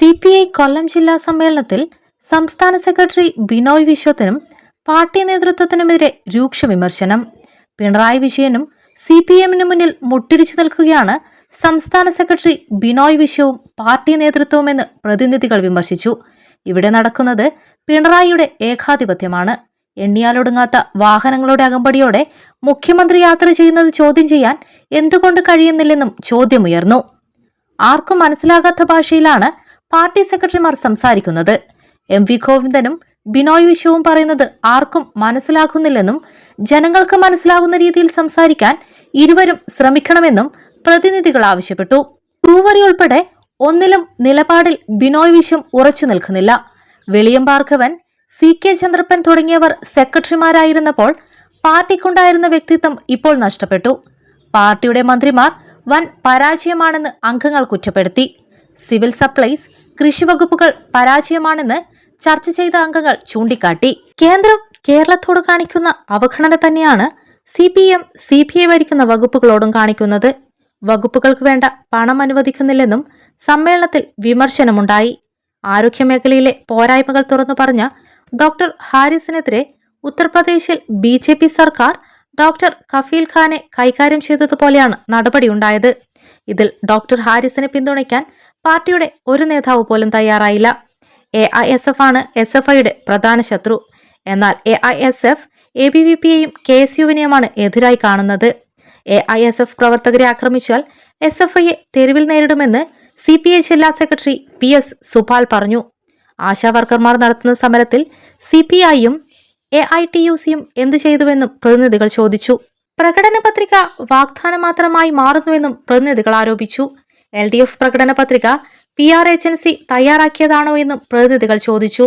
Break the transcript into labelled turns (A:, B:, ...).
A: C P I കൊല്ലം ജില്ലാ സമ്മേളനത്തിൽ സംസ്ഥാന സെക്രട്ടറി ബിനോയ് വിശ്വത്തിനും പാർട്ടി നേതൃത്വത്തിനുമെതിരെ രൂക്ഷ വിമർശനം. പിണറായി വിജയനും സി പി എമ്മിനു മുന്നിൽ മുട്ടിടിച്ചു നിൽക്കുകയാണ് സംസ്ഥാന സെക്രട്ടറി ബിനോയ് വിശ്വവും പാർട്ടി നേതൃത്വവുമെന്ന് പ്രതിനിധികൾ വിമർശിച്ചു. ഇവിടെ നടക്കുന്നത് പിണറായിയുടെ ഏകാധിപത്യമാണ്. എണ്ണിയാലൊടുങ്ങാത്ത വാഹനങ്ങളുടെ അകമ്പടിയോടെ മുഖ്യമന്ത്രി യാത്ര ചെയ്യുന്നത് ചോദ്യം ചെയ്യാൻ എന്തുകൊണ്ട് കഴിയുന്നില്ലെന്നും ചോദ്യമുയർന്നു. ആർക്കും മനസ്സിലാകാത്ത ഭാഷയിലാണ് പാർട്ടി സെക്രട്ടറിമാർ സംസാരിക്കുന്നത്. എം വി ഗോവിന്ദനും ബിനോയ് വിശ്വവും പറയുന്നത് ആർക്കും മനസ്സിലാകുന്നില്ലെന്നും ജനങ്ങൾക്ക് മനസ്സിലാകുന്ന രീതിയിൽ സംസാരിക്കാൻ ഇരുവരും ശ്രമിക്കണമെന്നും പ്രതിനിധികൾ ആവശ്യപ്പെട്ടു. ബ്രൂവറി ഉൾപ്പെടെ ഒന്നിലും നിലപാടിൽ ബിനോയ് വിശ്വം ഉറച്ചു നിൽക്കുന്നില്ല. വെളിയം ഭാർഗവൻ സി കെ ചന്ദ്രപ്പൻ തുടങ്ങിയവർ സെക്രട്ടറിമാരായിരുന്നപ്പോൾ പാർട്ടിക്കുണ്ടായിരുന്ന വ്യക്തിത്വം ഇപ്പോൾ നഷ്ടപ്പെട്ടു. പാർട്ടിയുടെ മന്ത്രിമാർ വൻ പരാജയമാണെന്ന് അംഗങ്ങൾ കുറ്റപ്പെടുത്തി. സിവിൽ സപ്ലൈസ് കൃഷി വകുപ്പുകൾ പരാജയമാണെന്ന് ചർച്ച ചെയ്ത അംഗങ്ങൾ ചൂണ്ടിക്കാട്ടി. കേന്ദ്രം കേരളത്തോട് കാണിക്കുന്ന അവഗണന തന്നെയാണ് C P M C P I ഭരിക്കുന്ന വകുപ്പുകളോടും കാണിക്കുന്നത്. വകുപ്പുകൾക്ക് വേണ്ട പണം അനുവദിക്കുന്നില്ലെന്നും സമ്മേളനത്തിൽ വിമർശനമുണ്ടായി. ആരോഗ്യമേഖലയിലെ പോരായ്മകൾ തുറന്നു പറഞ്ഞ ഡോക്ടർ ഹാരിസിനെതിരെ ഉത്തർപ്രദേശിൽ ബി ജെ പി സർക്കാർ ഡോക്ടർ കഫീൽ ഖാനെ കൈകാര്യം ചെയ്തതുപോലെയാണ് നടപടിയുണ്ടായത്. ഇതിൽ ഡോക്ടർ ഹാരിസിനെ പിന്തുണയ്ക്കാൻ പാർട്ടിയുടെ ഒരു നേതാവ് പോലും തയ്യാറായില്ല. എ ഐ എസ് എഫ് ആണ് എസ് എഫ് ഐയുടെ പ്രധാന ശത്രു. എന്നാൽ A I S F A B V പിയെയും K S യുവിനെയുമാണ് എതിരായി കാണുന്നത്. എ ഐ എസ് എഫ് പ്രവർത്തകരെ ആക്രമിച്ചാൽ എസ് എഫ് ഐയെ തെരുവിൽ നേരിടുമെന്ന് സി പി ഐ ജില്ലാ സെക്രട്ടറി പി എസ് സുപാൽ പറഞ്ഞു. ആശാവർക്കർമാർ നടത്തുന്ന സമരത്തിൽ സി പി ഐയും എ ഐ ടി യു സിയും എന്ത് ചെയ്തുവെന്നും പ്രതിനിധികൾ ചോദിച്ചു. പ്രകടന പത്രിക വാഗ്ദാനം മാത്രമായി മാറുന്നുവെന്നും പ്രതിനിധികൾ ആരോപിച്ചു. എൽ ഡി എഫ് പ്രകടന പത്രിക പി ആർ ഏജൻസി തയ്യാറാക്കിയതാണോ എന്നും പ്രതിനിധികൾ ചോദിച്ചു